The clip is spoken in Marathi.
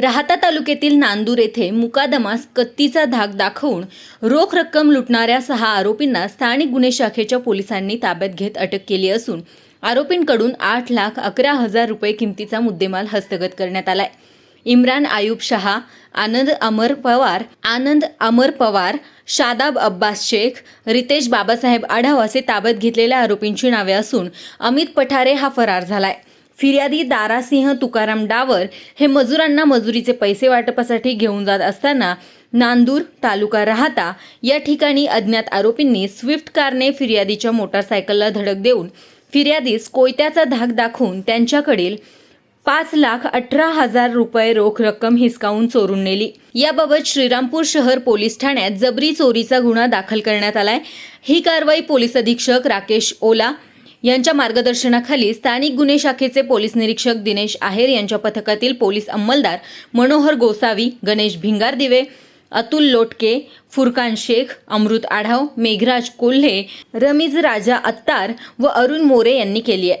राहता तालुक्यातील नांदूर येथे मुकादमास कत्तीचा धाक दाखवून रोख रक्कम लुटणाऱ्या सहा आरोपींना स्थानिक गुन्हे शाखेच्या पोलिसांनी ताब्यात घेत अटक केली असून आरोपींकडून आठ लाख अकरा हजार रुपये किमतीचा मुद्देमाल हस्तगत करण्यात आलाय. इम्रान आयुब शहा आनंद अमर पवार आनंद अमर पवार शादाब अब्बास शेख रितेश बाबासाहेब आढाव असे ताब्यात घेतलेल्या आरोपींची नावे असून अमित पठारे हा फरार झालाय. फिर्यादी दारासिंह तुकाराम डावर हे मजुरांना मजुरीचे पैसे वाटपासाठी घेऊन जात असताना नांदूर तालुका राहता या ठिकाणी अज्ञात आरोपींनी स्विफ्ट कारने फिर्यादीच्या मोटारसायकलला धडक देऊन फिर्यादीस कोयत्याचा धाक दाखवून त्यांच्याकडील पाच लाख अठरा हजार रुपये रोख रक्कम हिसकावून चोरून नेली. याबाबत श्रीरामपूर शहर पोलीस ठाण्यात जबरी चोरीचा गुन्हा दाखल करण्यात आलाय. ही कारवाई पोलीस अधीक्षक राकेश ओला यांच्या मार्गदर्शनाखाली स्थानिक गुन्हे शाखेचे पोलीस निरीक्षक दिनेश आहेर यांच्या पथकातील पोलीस अंमलदार मनोहर गोसावी गणेश भिंगार दिवे अतुल लोटके फुरकान शेख अमृत आढाव मेघराज कोल्हे रमीज राजा अत्तार व अरुण मोरे यांनी केली आहे.